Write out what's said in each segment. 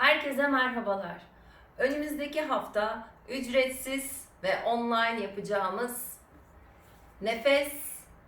Herkese merhabalar. Önümüzdeki hafta ücretsiz ve online yapacağımız nefes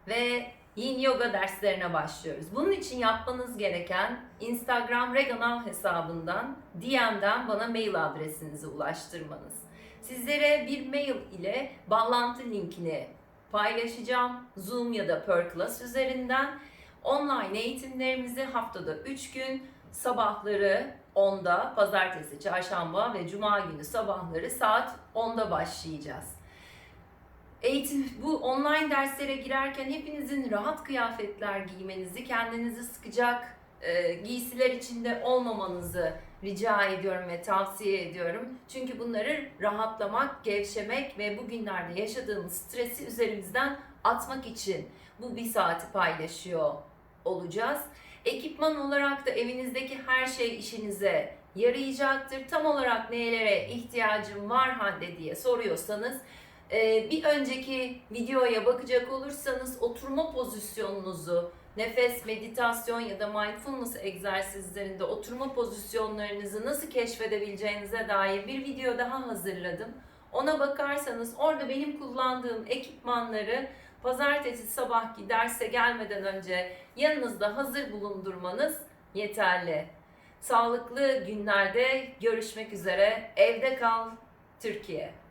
ve yin yoga derslerine başlıyoruz. Bunun için yapmanız gereken Instagram Reganav hesabından DM'den bana mail adresinizi ulaştırmanız. Sizlere bir mail ile bağlantı linkini paylaşacağım. Zoom ya da Perclass üzerinden online eğitimlerimizi haftada 3 gün sabahları 10'da, pazartesi, çarşamba ve cuma günü sabahları saat 10'da başlayacağız. Eğitim, bu online derslere girerken hepinizin rahat kıyafetler giymenizi, kendinizi sıkacak e, giysiler içinde olmamanızı rica ediyorum ve tavsiye ediyorum. Çünkü bunları rahatlamak, gevşemek ve bugünlerde yaşadığımız stresi üzerimizden atmak için bu bir saati paylaşıyor olacağız. Ekipman olarak da evinizdeki her şey işinize yarayacaktır. Tam olarak nelere ihtiyacım var Hande diye soruyorsanız e, bir önceki videoya bakacak olursanız oturma pozisyonunuzu nefes, meditasyon ya da mindfulness egzersizlerinde oturma pozisyonlarınızı nasıl keşfedebileceğinize dair bir video daha hazırladım. Ona bakarsanız orada benim kullandığım ekipmanları pazartesi sabahki derse gelmeden önce yanınızda hazır bulundurmanız yeterli. Sağlıklı günlerde görüşmek üzere. Evde kal Türkiye.